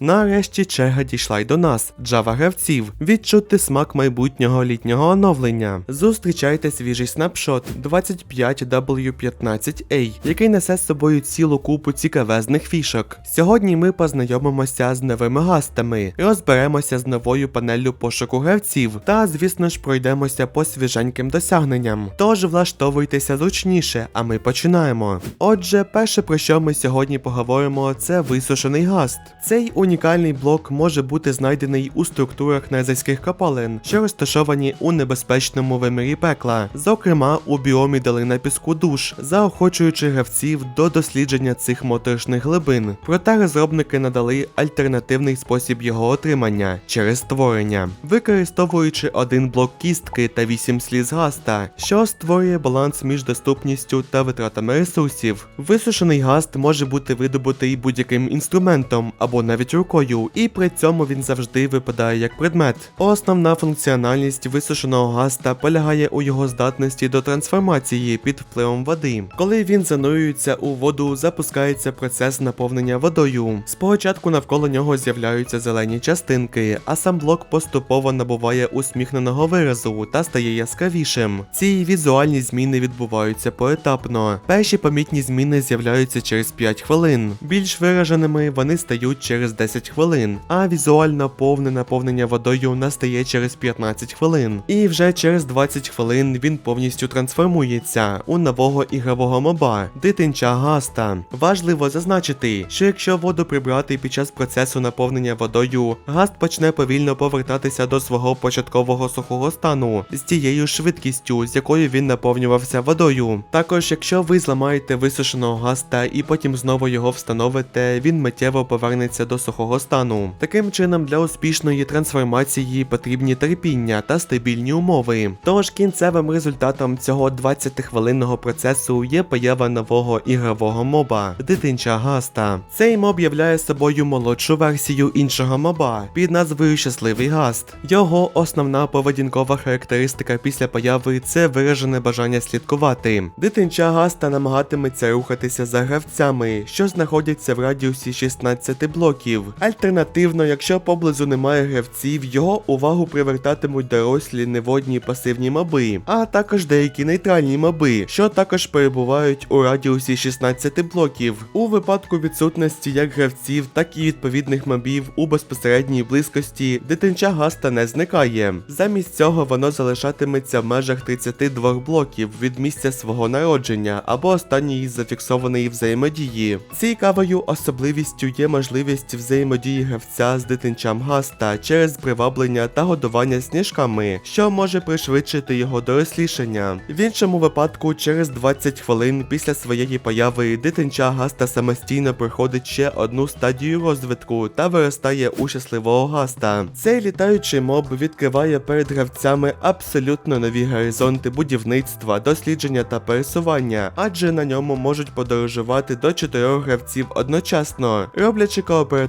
Нарешті черга дійшла й до нас, Java гравців, відчути смак майбутнього літнього оновлення. Зустрічайте свіжий снапшот 25W15A, який несе з собою цілу купу цікавезних фішок. Сьогодні ми познайомимося з новими гастами, розберемося з новою панеллю пошуку гравців та, звісно ж, пройдемося по свіженьким досягненням. Тож влаштовуйтеся зручніше, а ми починаємо. Отже, перше про що ми сьогодні поговоримо, це висушений гаст. Цей унікальний блок може бути знайдений у структурах незайських копалин, що розташовані у небезпечному вимірі пекла, зокрема у біомі долина піску душ, заохочуючи гравців до дослідження цих моторошних глибин. Проте розробники надали альтернативний спосіб його отримання через створення, використовуючи один блок кістки та 8 сліз гаста, що створює баланс між доступністю та витратами ресурсів. Висушений гаст може бути видобутий будь-яким інструментом або навіть рукою, і при цьому він завжди випадає як предмет. Основна функціональність висушеного гаста полягає у його здатності до трансформації під впливом води. Коли він занурюється у воду, запускається процес наповнення водою. Спочатку навколо нього з'являються зелені частинки, а сам блок поступово набуває усміхненого виразу та стає яскравішим. Ці візуальні зміни відбуваються поетапно. Перші помітні зміни з'являються через 5 хвилин. Більш вираженими вони стають через 10 хвилин, а візуально повне наповнення водою настає через 15 хвилин. І вже через 20 хвилин він повністю трансформується у нового ігрового моба дитинча гаста. Важливо зазначити, що якщо воду прибрати під час процесу наповнення водою, гаст почне повільно повертатися до свого початкового сухого стану з тією швидкістю, з якою він наповнювався водою. Також, якщо ви зламаєте висушеного гаста і потім знову його встановите, він миттєво повернеться до сухого стану. Таким чином, для успішної трансформації потрібні терпіння та стабільні умови. Тож кінцевим результатом цього 20-хвилинного процесу є поява нового ігрового моба дитинча гаста. Цей моб являє собою молодшу версію іншого моба під назвою Щасливий Гаст. Його основна поведінкова характеристика після появи це виражене бажання слідкувати. Дитинча гаста намагатиметься рухатися за гравцями, що знаходяться в радіусі 16 блоків. Альтернативно, якщо поблизу немає гравців, його увагу привертатимуть дорослі неводні пасивні моби, а також деякі нейтральні моби, що також перебувають у радіусі 16 блоків. У випадку відсутності як гравців, так і відповідних мобів у безпосередній близькості, дитинча гаста не зникає. Замість цього воно залишатиметься в межах 32 блоків від місця свого народження або останньої зафіксованої взаємодії. Цікавою особливістю є можливість взаємодії гравця з дитинчам гаста через приваблення та годування сніжками, що може пришвидшити його дорослішання. В іншому випадку, через 20 хвилин після своєї появи дитинча гаста самостійно проходить ще одну стадію розвитку та виростає у щасливого гаста. Цей літаючий моб відкриває перед гравцями абсолютно нові горизонти будівництва, дослідження та пересування, адже на ньому можуть подорожувати до 4 гравців одночасно, роблячи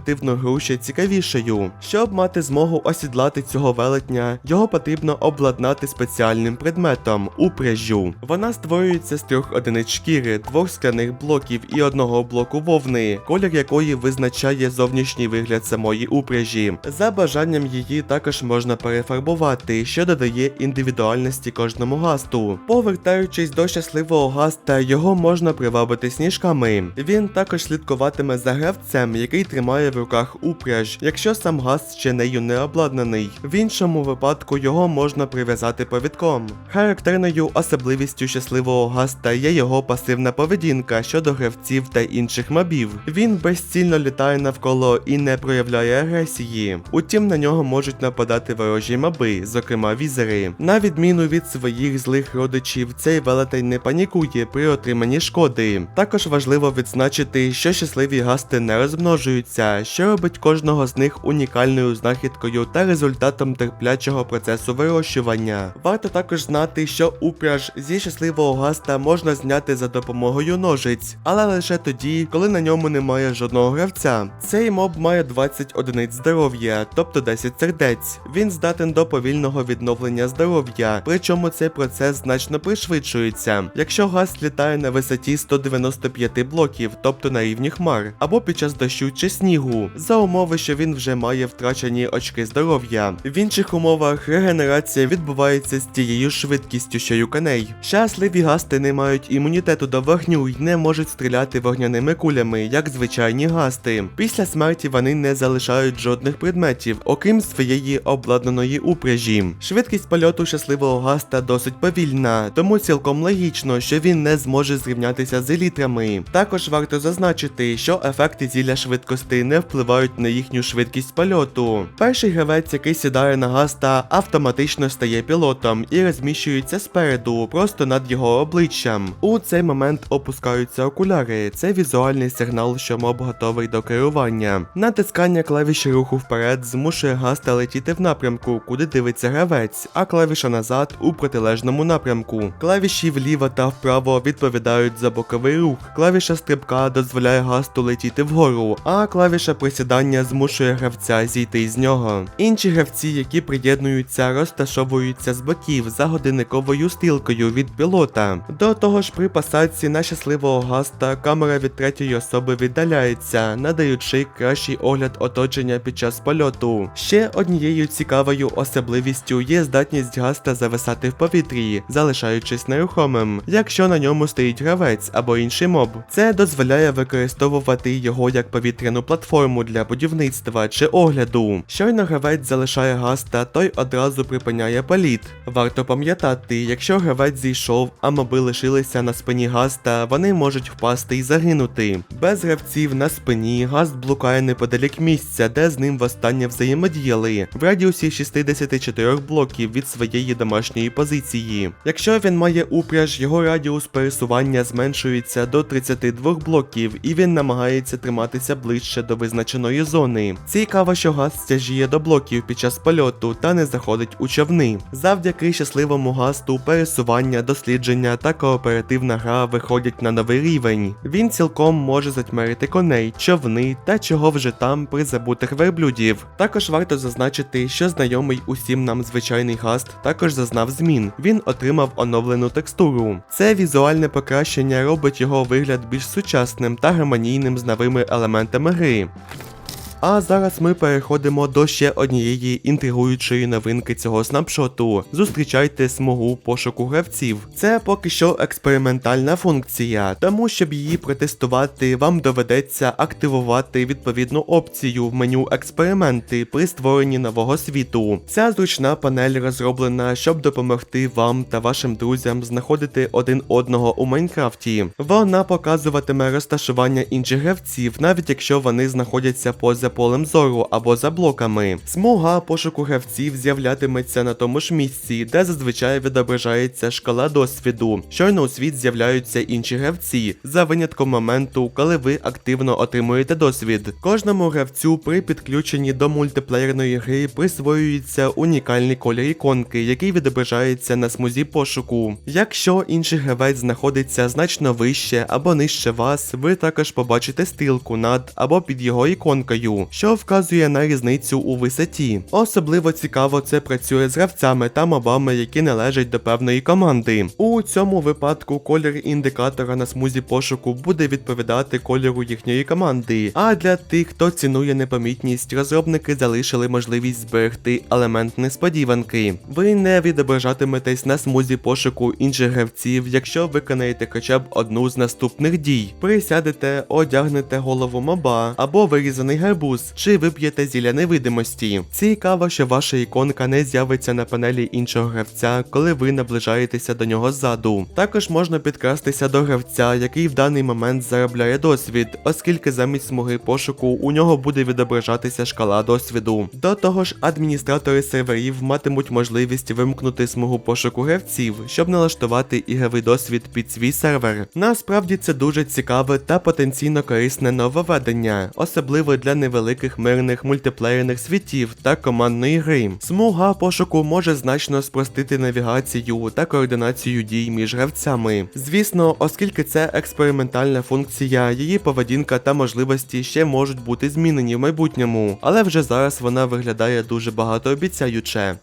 кооперативну гру ще цікавішою. Щоб мати змогу осідлати цього велетня, його потрібно обладнати спеціальним предметом упряжжю. Вона створюється з трьох одиниць шкіри, двох скляних блоків і одного блоку вовни, колір якої визначає зовнішній вигляд самої упряжі. За бажанням її також можна перефарбувати, що додає індивідуальності кожному гасту. Повертаючись до щасливого гаста, його можна привабити сніжками. Він також слідкуватиме за гравцем, який тримає в руках упряж, якщо сам гаст ще нею не обладнаний. В іншому випадку його можна прив'язати повідком. Характерною особливістю щасливого гаста є його пасивна поведінка щодо гравців та інших мобів. Він безцільно літає навколо і не проявляє агресії. Утім, на нього можуть нападати ворожі моби, зокрема візери. На відміну від своїх злих родичів, цей велетень не панікує при отриманні шкоди. Також важливо відзначити, що щасливі гасти не розмножуються, що робить кожного з них унікальною знахідкою та результатом терплячого процесу вирощування. Варто також знати, що упряж зі щасливого гаста можна зняти за допомогою ножиць, але лише тоді, коли на ньому немає жодного гравця. Цей моб має 20 одиниць здоров'я, тобто 10 сердець. Він здатен до повільного відновлення здоров'я, причому цей процес значно пришвидшується, якщо гаст літає на висоті 195 блоків, тобто на рівні хмар, або під час дощу чи снігу. За умови, що він вже має втрачені очки здоров'я. В інших умовах регенерація відбувається з тією швидкістю, що й у коней. Щасливі гасти не мають імунітету до вогню й не можуть стріляти вогняними кулями, як звичайні гасти. Після смерті вони не залишають жодних предметів, окрім своєї обладнаної упряжі. Швидкість польоту щасливого гаста досить повільна, тому цілком логічно, що він не зможе зрівнятися з елітрами. Також варто зазначити, що ефекти зілля швидкості не впливають на їхню швидкість польоту. Перший гравець, який сідає на гаста, автоматично стає пілотом і розміщується спереду, просто над його обличчям. У цей момент опускаються окуляри. Це візуальний сигнал, що моб готовий до керування. Натискання клавіші руху вперед змушує гаста летіти в напрямку, куди дивиться гравець, а клавіша назад у протилежному напрямку. Клавіші вліво та вправо відповідають за боковий рух. Клавіша стрибка дозволяє гасту летіти вгору, а клавіша присідання змушує гравця зійти з нього. Інші гравці, які приєднуються, розташовуються з боків за годинниковою стрілкою від пілота. До того ж, при посадці на щасливого гаста камера від третьої особи віддаляється, надаючи кращий огляд оточення під час польоту. Ще однією цікавою особливістю є здатність гаста зависати в повітрі, залишаючись нерухомим, якщо на ньому стоїть гравець або інший моб. Це дозволяє використовувати його як повітряну платформу для будівництва чи огляду. Щойно гравець залишає гаста, той одразу припиняє політ. Варто пам'ятати, якщо гравець зійшов, а моби лишилися на спині гаста, вони можуть впасти і загинути. Без гравців на спині гаст блукає неподалік місця, де з ним востаннє взаємодіяли, в радіусі 64 блоків від своєї домашньої позиції. Якщо він має упряж, його радіус пересування зменшується до 32 блоків, і він намагається триматися ближче до визначеної зони. Цікаво, що гаст стяжіє до блоків під час польоту та не заходить у човни. Завдяки щасливому гасту пересування, дослідження та кооперативна гра виходять на новий рівень. Він цілком може затьмарити коней, човни та чого вже там призабутих верблюдів. Також варто зазначити, що знайомий усім нам звичайний гаст також зазнав змін. Він отримав оновлену текстуру. Це візуальне покращення робить його вигляд більш сучасним та гармонійним з новими елементами гри. you А зараз ми переходимо до ще однієї інтригуючої новинки цього снапшоту. Зустрічайте смугу пошуку гравців. Це поки що експериментальна функція, тому щоб її протестувати, вам доведеться активувати відповідну опцію в меню експерименти при створенні нового світу. Ця зручна панель розроблена, щоб допомогти вам та вашим друзям знаходити один одного у Майнкрафті. Вона показуватиме розташування інших гравців, навіть якщо вони знаходяться поза полем зору або за блоками. Смуга пошуку гравців з'являтиметься на тому ж місці, де зазвичай відображається шкала досвіду. Щойно у світ з'являються інші гравці, за винятком моменту, коли ви активно отримуєте досвід. Кожному гравцю при підключенні до мультиплеєрної гри присвоюється унікальний колір іконки, який відображається на смузі пошуку. Якщо інший гравець знаходиться значно вище або нижче вас, ви також побачите стрілку над або під його іконкою, що вказує на різницю у висоті. Особливо цікаво це працює з гравцями та мобами, які належать до певної команди. У цьому випадку колір індикатора на смузі пошуку буде відповідати кольору їхньої команди. А для тих, хто цінує непомітність, розробники залишили можливість зберегти елемент несподіванки. Ви не відображатиметесь на смузі пошуку інших гравців, якщо виконаєте хоча б одну з наступних дій: присядете, одягнете голову моба або вирізаний гарбуз, чи вип'єте зілля невидимості. Цікаво, що ваша іконка не з'явиться на панелі іншого гравця, коли ви наближаєтеся до нього ззаду. Також можна підкрастися до гравця, який в даний момент заробляє досвід, оскільки замість смуги пошуку у нього буде відображатися шкала досвіду. До того ж, адміністратори серверів матимуть можливість вимкнути смугу пошуку гравців, щоб налаштувати ігровий досвід під свій сервер. Насправді це дуже цікаве та потенційно корисне нововведення, особливо для невеликих мирних мультиплеєрних світів та командної гри. Смуга пошуку може значно спростити навігацію та координацію дій між гравцями. Звісно, оскільки це експериментальна функція, її поведінка та можливості ще можуть бути змінені в майбутньому, але вже зараз вона виглядає дуже багатообіцяюче.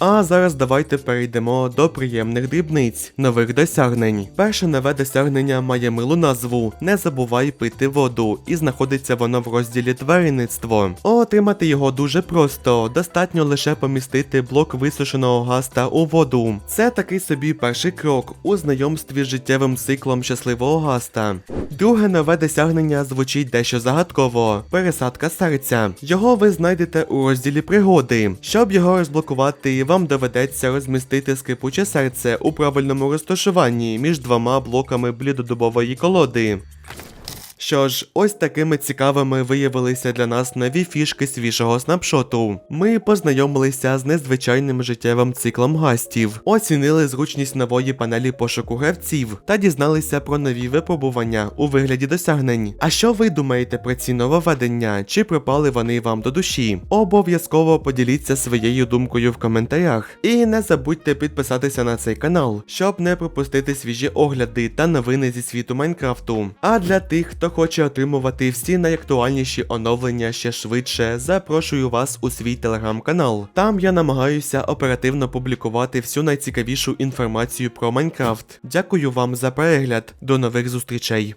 А зараз давайте перейдемо до приємних дрібниць, нових досягнень. Перше нове досягнення має милу назву Не забувай пити воду, і знаходиться воно в розділі тваринництво. Отримати його дуже просто, достатньо лише помістити блок висушеного гаста у воду. Це такий собі перший крок у знайомстві з життєвим циклом щасливого гаста. Друге нове досягнення звучить дещо загадково пересадка серця. Його ви знайдете у розділі пригоди. Щоб його розблокувати, вам доведеться розмістити скрипуче серце у правильному розташуванні між двома блоками блідодубової колоди. Що ж, ось такими цікавими виявилися для нас нові фішки свіжого снапшоту. Ми познайомилися з незвичайним життєвим циклом гастів, оцінили зручність нової панелі пошуку гравців та дізналися про нові випробування у вигляді досягнень. А що ви думаєте про ці нововведення? Чи пропали вони вам до душі? Обов'язково поділіться своєю думкою в коментарях. І не забудьте підписатися на цей канал, щоб не пропустити свіжі огляди та новини зі світу Майнкрафту. А для тих, хто хоче отримувати всі найактуальніші оновлення ще швидше, запрошую вас у свій телеграм-канал. Там я намагаюся оперативно публікувати всю найцікавішу інформацію про Майнкрафт. Дякую вам за перегляд. До нових зустрічей.